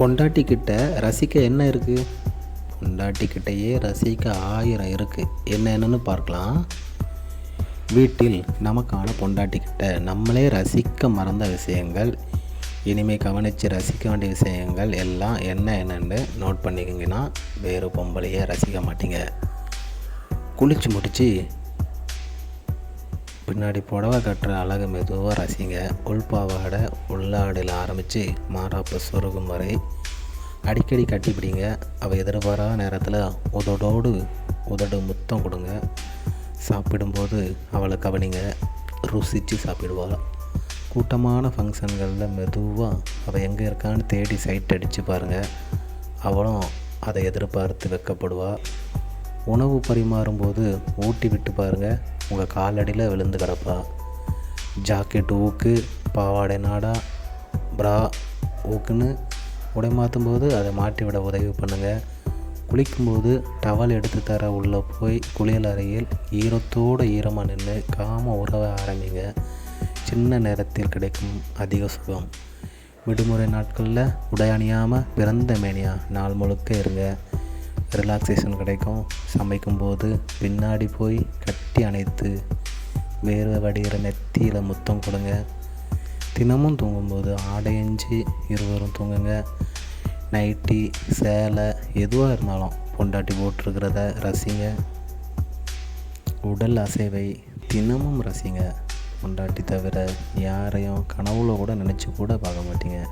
பொண்டாட்டிக்கிட்ட ரசிக்க என்ன இருக்குது பொண்டாட்டிக்கிட்டேயே ரசிக்க ஆயிரம் இருக்குது என்னென்னு பார்க்கலாம். வீட்டில் நமக்கான பொண்டாட்டிக்கிட்ட நம்மளே ரசிக்க மறந்த விஷயங்கள் இனிமேல் கவனித்து ரசிக்க வேண்டிய விஷயங்கள் எல்லாம் என்ன என்னன்னு நோட் பண்ணிக்கிங்கன்னா வேறு பொம்பளையை ரசிக்க மாட்டீங்க. குளிச்சு முடித்து பின்னாடி புடவை கட்டுற அழகு மெதுவாக ரசிங்க. உள்பாவாடை உள்ளாடையில் ஆரம்பித்து மாறாப்பு சொருகும் வரை அடிக்கடி கட்டிப்பிடிங்க அவள் எதிர்பாராத நேரத்தில் உதடோடு உதடு முத்தம் கொடுங்க. சாப்பிடும்போது அவளை கவனிங்க. ருசித்து சாப்பிடுவாள் கூட்டமான ஃபங்க்ஷன்களில் மெதுவாக அவள் எங்கே இருக்கான்னு தேடி சைட் அடித்து பாருங்கள் அவளும் அதை எதிர்பார்த்து வைக்கப்படுவாள் உணவு பரிமாறும்போது ஊட்டி விட்டு பாருங்கள் உங்கள் காலடியில் விழுந்து கிடப்பா. ஜாக்கெட் ஊக்கு பாவாடை நாடா ப்ரா ஊக்குன்னு உடை மாற்றும் போது அதை மாட்டி விட உதவி பண்ணுங்கள் குளிக்கும்போது டவல் எடுத்து தர உள்ளே போய் குளியல் அறையில் ஈரத்தோடு ஈரமாக நின்று காம உறவ ஆரம்பிங்க. சின்ன நேரத்தில் கிடைக்கும் அதிக சுகம். விடுமுறை நாட்களில் உடை அணியாமல் பிறந்த மேனியா நாள் முழுக்க இருங்க. ரிலாக்ஸேஷன் கிடைக்கும். சமைக்கும்போது பின்னாடி போய் கட்டி அணைத்து வேர்வை வடிகிற நெத்தியில் முத்தம் கொடுங்க. தினமும் தூங்கும்போது ஆடையஞ்சு இருவரும் தூங்குங்க. நைட்டி சேலை எதுவாக இருந்தாலும் பொண்டாட்டி போட்டிருக்கிறத ரசிங்க. உடல் அசைவை தினமும் ரசிங்க. பொண்டாட்டி தவிர யாரையும் கனவுல கூட நினச்சி கூட பார்க்க மாட்டீங்க.